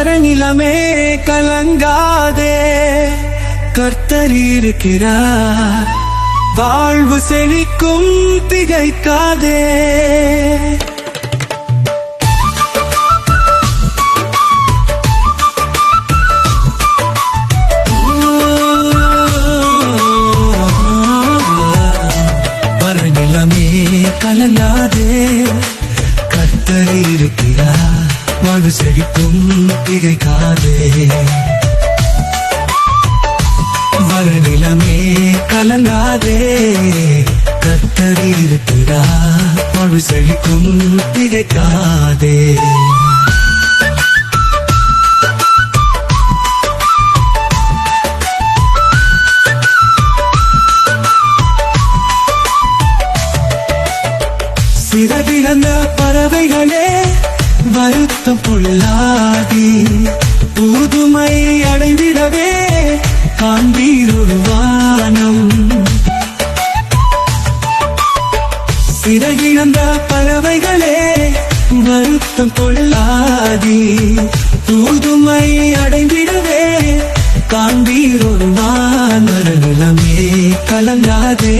வரநிலமே கலங்காதே. கர்த்தர் இருக்கிறார். வாழ்வு செழிக்கும் திகைக்காதே. வரநிலமே கலங்காதே. கர்த்தர் இருக்கிறார். வாழ்வு செழிக்கும் திகைக்காதே வரநிலமே கலங்காதே. கர்த்தர் இருக்கிறார் வாழ்வு செழிக்கும் திகைக்காதே சிறகிழந்த பறவைகளே வருத்தம் பொல்லாதி. புதுமை அடைந்திடவே காண்பீருருவானம் சிறகிழந்த பறவைகளே வருத்தம் கொள்ளாதி. புதுமை அடைந்திடவே காண்பீரொரு வானமே கலங்காதே.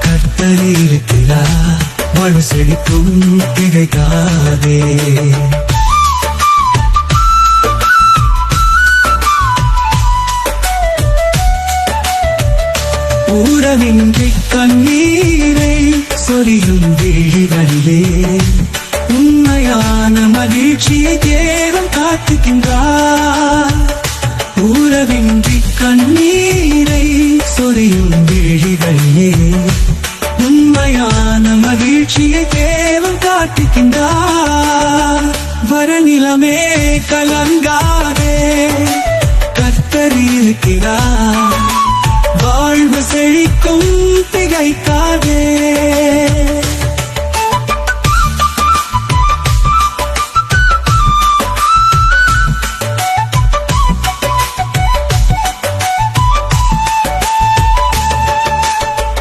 கர்த்தர் இருக்கிறார். வாழ்வு செழிக்கும் கிடைக்காதே ஊரவின்றி கண்ணீரை சொரியும் வீழிகளிலே உண்மையான மகிழ்ச்சியை தேவன் காட்டுகின்றார். ஊரவின்றி கண்ணீரை சொரியும் வீழிகளிலே மகிழ்ச்சியை தேவன் காட்டுகின்றார். வரநிலமே கலங்காதே. கர்த்தர் இருக்கிறார். வாழ்வு செழிக்கும் திகைக்காதே.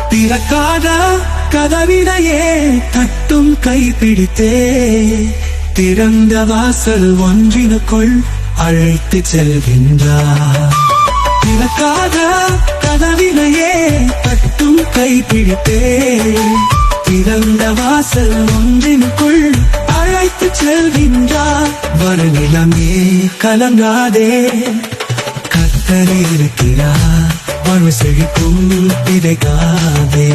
திறக்காத கதவினையே தட்டும் கை பிடித்தே திறந்த வாசல் ஒன்றினுக்குள் அழைத்து செல்கின்றார். திறக்காத கதவினையே தட்டும் கை பிடித்தே திறந்த வாசல் ஒன்றினுக்குள் அழைத்து செல்கின்றார். வருநிலமே கலங்காதே. கத்தரே இருக்கிறார். வாழ்வு செழிக்கும் விதைக்காதே